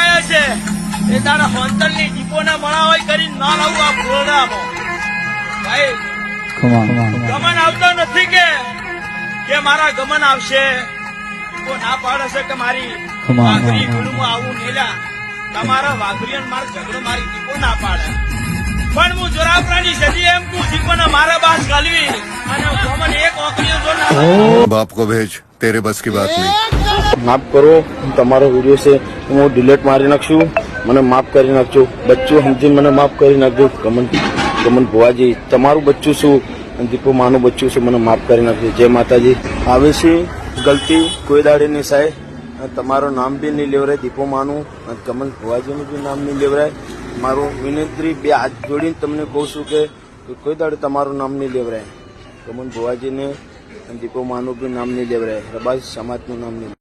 આવ્યા છે. એ તારા હોંતરની ટીપો ના મળા હોય કરીને ના લાવું આ ભોળામાં ભાઈ ગમન આવતો નથી કે? કે મારા ગમન આવશે? ટીપો ના પાડ કે મારી વાઘરી ગુણું આવું નેલા? તમારા વાઘરીયન માર ઝઘડો મારી ટીપો ના પાડે. પણ હું જોરાપરાની સદી એમ કું ટીપો ના મારા બાસ ગાલવી અને ગમન એક ઓકરીઓ જો ના oh. બાપ કો ભેજ તેરે બસ કી બાત નહીં. માફ કરો તમારો વીડિયો છે, હું ડિલેટ મારી નાખશું. મને માફ કરી નાખજો. બચ્ચું સમજીને મને માફ કરી નાખજો. ગમન ગમન ભુવાજી, તમારું બચ્ચું શું? અને દીપો માનું બચ્ચું છે, મને માફ કરી નાખજો. જય માતાજી. આવે છે, ગલતી, કોઈ દાડે નહીં સાહેબ. તમારું નામ બી નહીં લેવરાય, દીપો માનું. અને ગમન ભુવાજીનું બી નામ નહીં લેવરાય. મારું વિનંતી, બે હાથ જોડીને તમને કહું છું કે કોઈ દાડે તમારું નામ નહીં લેવરાય. ગમન ભુવાજીને દીપો માનું બી નામ નહીં લેવરાય. રબાજ સમાજનું નામ નહીં